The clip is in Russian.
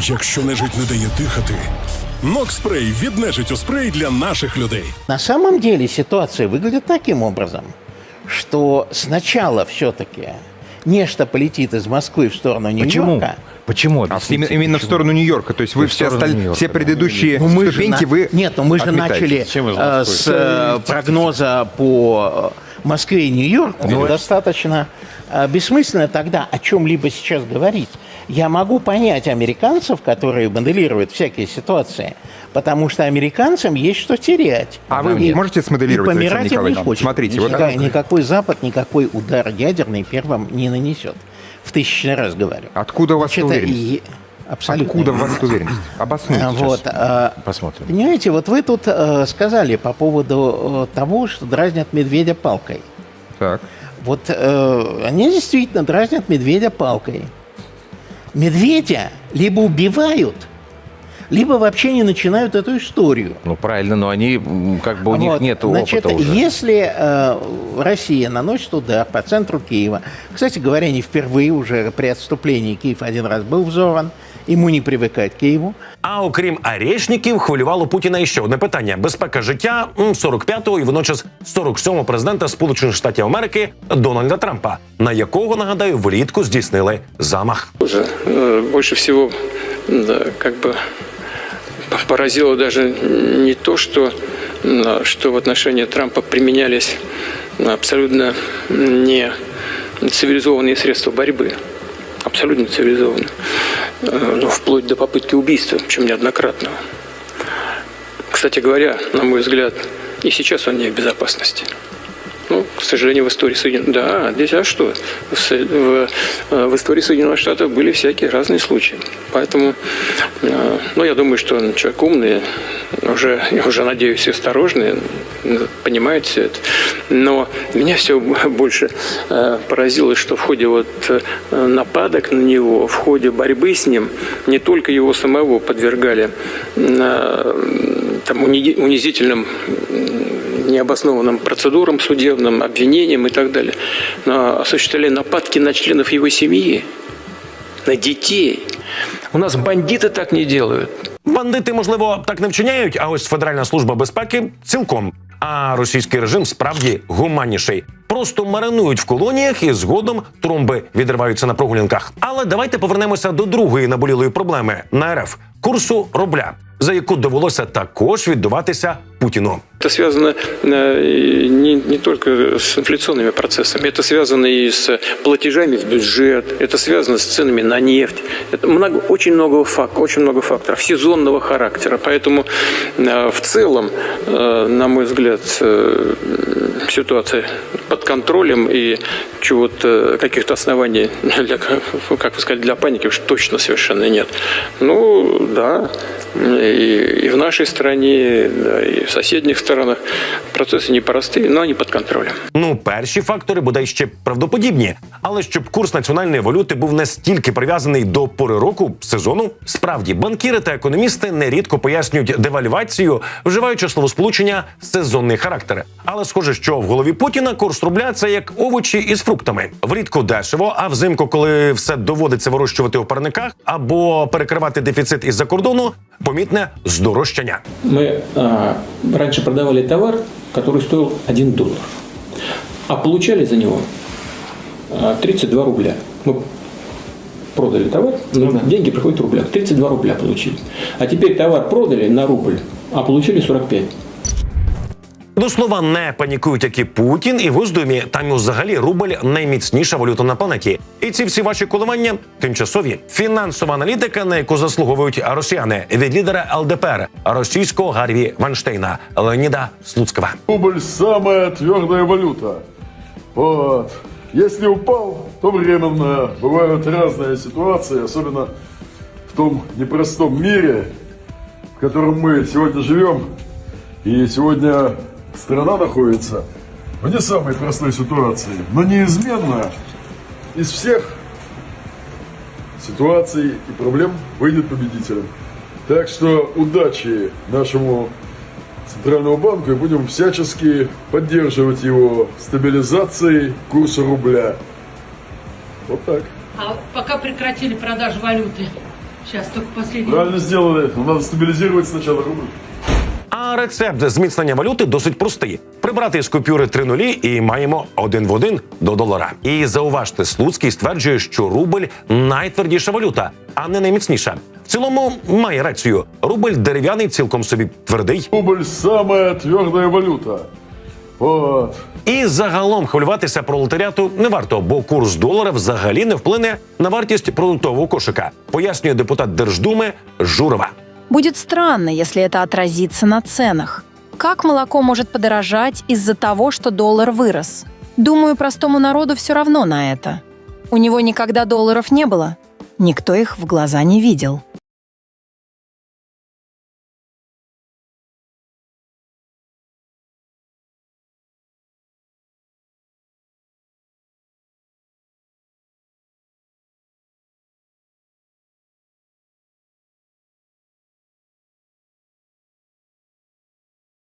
Якщо нежить не дає дихати, Нокспрей від нежиттю спрей для наших людей. На самом деле ситуация выглядит таким образом, что сначала все-таки нечто полетит из Москвы в сторону? Нью-Йорка. Почему? А именно, именно в сторону Нью-Йорка. То есть вы все, осталь- все предыдущие Ну, мы ступеньки на- вы Нет, ну мы же отметаете. начали э, с э, прогноза по э, Москве и Нью-Йорку. Ну, Достаточно э, бессмысленно тогда о чем-либо сейчас говорить. Я могу понять американцев, которые моделируют всякие ситуации, потому что американцам есть что терять. А вы И- можете смоделировать, и помирать Александр им не Николаевич? хочет. Смотрите, вот- Никакой, никакой Запад никакой удар ядерный первым не нанесет. В тысячный раз говорю. Откуда у вас Значит, уверенность? и- Абсолютно. Откуда у вас уверенность? Обоснуйте. А, Вот, а, Посмотрим. Понимаете, вот вы тут э, сказали по поводу э, того, что дразнят медведя палкой. Так. Вот э, они действительно дразнят медведя палкой. Медведя либо убивают, либо вообще не начинают эту историю. Ну, правильно, но они, как бы у них Вот, нет Значит, опыта уже. если э, Россия наносит удар по центру Киева, кстати говоря, не впервые уже при отступлении Киев один раз был взорван, ему не привыкать к Киеву, А окрім арешників, хвилювало Путіна іще одне питання: безпека життя м, 45-го і водночас 47-го президента Сполучених Штатів Америки Дональда Трампа, на якого нагадаю влітку здійснили замах. Уже э, больше всего да, как бы п- поразило даже не то, что, м, что в отношении Трампа применялись абсолютно не цивилизованные средства борьбы. Абсолютно не цивилизованные. Э, Ну, вплоть до попытки убийства, причем неоднократного. Кстати говоря, на мой взгляд, и сейчас он не в безопасности. Ну, к сожалению, в истории Соединенных... Да, здесь а что? В, в, э, в истории Соединенных Штатов были всякие разные случаи. Поэтому, э, ну, я думаю, что человек умный, уже, я уже надеюсь, осторожный, понимает все это. Но меня все больше э, поразило, что в ходе вот э, нападок на него, в ходе борьбы с ним, не только его самого подвергали э, там, уни- унизительным необоснованным процедурам судебным, обвинениям и так далее, но осуществляли нападки на членов его семьи, на детей. У нас бандиты так не делают. Бандити, можливо, так не вчиняють, а ось Федеральна служба безпеки цілком. А російський режим справді гуманніший. Просто маринують в колоніях і згодом тромби відриваються на прогулянках. Але давайте повернемося до другої наболілої проблеми на РФ курсу рубля, за яку довелося також віддуватися Путіну. Это связано э, не, не только с инфляционными процессами, это связано и с платежами в бюджет, это связано с ценами на нефть. Это много, очень, много фак, очень много факторов сезонного характера. Поэтому э, в целом, э, на мой взгляд, ситуация под контролем и чего-то, каких-то оснований, для, как вы сказали, для паники уж точно совершенно нет. Ну, да, и, и в нашей стране, да, и в соседних странах процессы непростые, но они под контролем. Ну, перші фактори бодай ще правдоподібні. Але щоб курс національної валюти був настільки прив'язаний до пори року сезону, справді банкіри та економісти нерідко пояснюють девальвацію, вживаючи словосполучення сезонний характер. Але схоже, що в голові Путіна курс рубля це як овочі із фруктами. Влітку дешево, а взимку, коли все доводиться вирощувати у парниках або перекривати дефіцит із-за кордону, помітне здорожчання. мы а, раньше продавали товар, который стоил 1 доллар, а получали за него а, 32 рубля. Мы продали товар, но деньги приходят в рублях. 32 рубля получили. А теперь товар продали на рубль, а получили 45. До слова, не панікують, як і Путін, і в Госдумі там взагалі рубль найміцніша валюта на планеті. І ці всі ваші коливання тимчасові. Фінансова аналітика, на яку заслуговують росіяни від лідера ЛДПР російського Гарві Ванштейна Леоніда Слуцького. Рубль самая твердая валюта. Вот. Если упал, то временно. Бывают разные ситуации, особенно в том непростом мире, в котором мы сегодня живем. И сегодня страна находится в не самой простой ситуации, но неизменно из всех ситуаций и проблем выйдет победителем. Так что удачи нашему Центральному банку и будем всячески поддерживать его в стабилизации курса рубля. Вот так. А пока прекратили продажу валюты, Сейчас только последний. Правильно сделали. Надо стабилизировать сначала рубль. А рецепт зміцнення валюти досить простий: прибрати з купюри три нулі і маємо один в один до долара. І зауважте, Слуцький стверджує, що рубль найтвердіша валюта, а не найміцніша. В цілому має рацію. Рубль дерев'яний, цілком собі твердий. Рубль самая твердая валюта. Вот. І загалом хвилюватися пролетаріату не варто, бо курс долара взагалі не вплине на вартість продуктового кошика, пояснює депутат Держдуми Журова. Будет странно, если это отразится на ценах. Как молоко может подорожать из-за того, что доллар вырос? Думаю, простому народу все равно на это. У него никогда долларов не было. Никто их в глаза не видел.